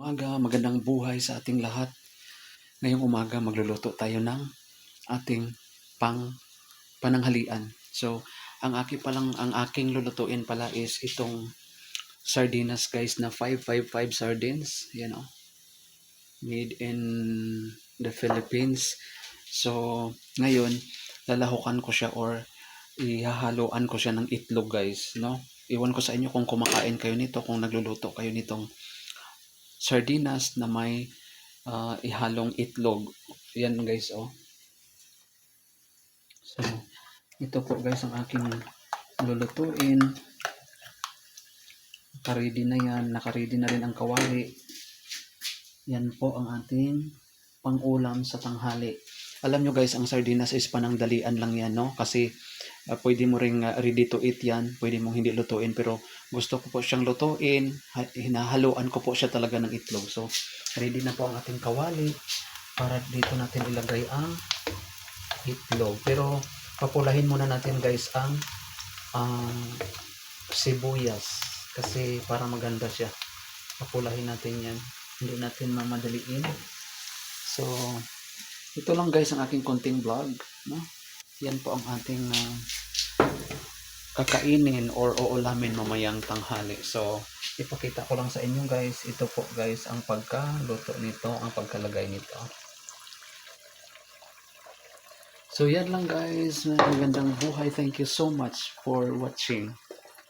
Umaga, magandang buhay sa ating lahat. Ngayong umaga magluluto tayo ng ating pang pananghalian. So, ang aking palang ang aking lulutuin pala is itong sardinas guys na 555 sardines, yan oh. Made in the Philippines. So, ngayon lalahukan ko siya or ihahaloan ko siya ng itlog guys, no? Iwan ko sa inyo kung kumakain kayo nito, kung nagluluto kayo nitong sardinas na may ah, ihalong itlog. Yan guys, oh. So, ito po guys ang aking lulutuin. Nakaready na yan. Nakaready na rin ang kawali. Yan po ang ating pang-ulam sa tanghali. Alam nyo guys, ang sardinas is panangdalian lang yan, no? Kasi ah, pwede mo ring ah, ready to eat yan. Pwede mong hindi lutuin. Pero gusto ko po siyang lutuin. Ha- Hinahaluan ko po siya talaga ng itlog. So, ready na po ang ating kawali para dito natin ilagay ang itlog. Pero, papulahin muna natin guys ang ang sibuyas. Kasi para maganda siya. Papulahin natin yan. Hindi natin mamadaliin. So, ito lang guys ang aking konting vlog. No? Yan po ang ating ah, kakainin or uulamin mamayang tanghali. So, ipakita ko lang sa inyo guys. Ito po guys ang pagkaluto nito, ang pagkalagay nito. So, yan lang guys. Magandang buhay. Thank you so much for watching.